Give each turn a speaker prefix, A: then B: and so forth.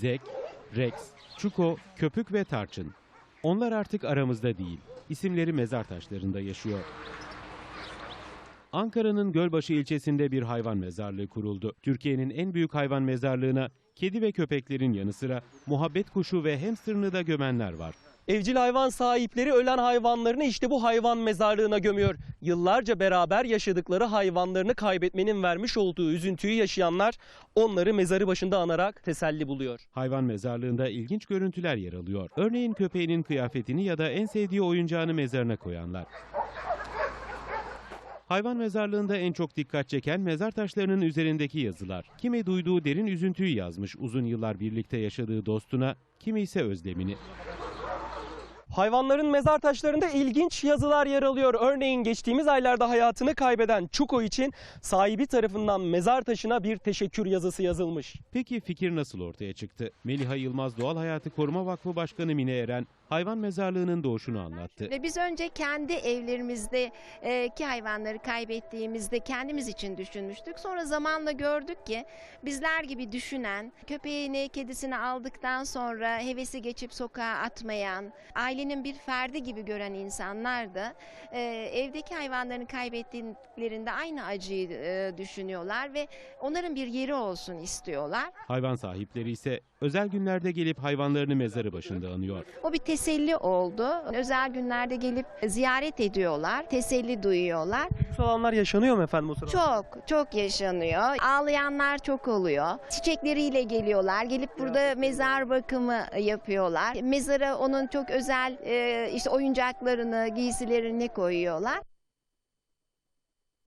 A: Zek, Rex, Çuko, Köpük ve Tarçın. Onlar artık aramızda değil. İsimleri mezar taşlarında yaşıyor. Ankara'nın Gölbaşı ilçesinde bir hayvan mezarlığı kuruldu. Türkiye'nin en büyük hayvan mezarlığına kedi ve köpeklerin yanı sıra muhabbet kuşu ve hamsterını da gömenler var.
B: Evcil hayvan sahipleri ölen hayvanlarını işte bu hayvan mezarlığına gömüyor. Yıllarca beraber yaşadıkları hayvanlarını kaybetmenin vermiş olduğu üzüntüyü yaşayanlar onları mezarı başında anarak teselli buluyor.
A: Hayvan mezarlığında ilginç görüntüler yer alıyor. Örneğin köpeğinin kıyafetini ya da en sevdiği oyuncağını mezarına koyanlar. Hayvan mezarlığında en çok dikkat çeken mezar taşlarının üzerindeki yazılar. Kimi duyduğu derin üzüntüyü yazmış uzun yıllar birlikte yaşadığı dostuna, kimi ise özlemini.
B: Hayvanların mezar taşlarında ilginç yazılar yer alıyor. Örneğin geçtiğimiz aylarda hayatını kaybeden Çuko için sahibi tarafından mezar taşına bir teşekkür yazısı yazılmış.
A: Peki fikir nasıl ortaya çıktı? Meliha Yılmaz Doğal Hayatı Koruma Vakfı Başkanı Mine Eren, hayvan mezarlığının doğuşunu anlattı.
C: Ve biz önce kendi evlerimizde e, ki hayvanları kaybettiğimizde kendimiz için düşünmüştük. Sonra zamanla gördük ki bizler gibi düşünen, köpeğini, kedisini aldıktan sonra hevesi geçip sokağa atmayan, ailenin bir ferdi gibi gören insanlar da e, evdeki hayvanlarını kaybettiklerinde aynı acıyı e, düşünüyorlar ve onların bir yeri olsun istiyorlar.
A: Hayvan sahipleri ise özel günlerde gelip hayvanlarını mezarı başında anıyor.
C: O bir teselli oldu. Özel günlerde gelip ziyaret ediyorlar, teselli duyuyorlar.
B: Alanlar yaşanıyor mu efendim o sırada?
C: Çok, çok yaşanıyor. Ağlayanlar çok oluyor. Çiçekleriyle geliyorlar. Gelip burada mezar bakımı yapıyorlar. Mezara onun çok özel e, işte oyuncaklarını, giysilerini koyuyorlar.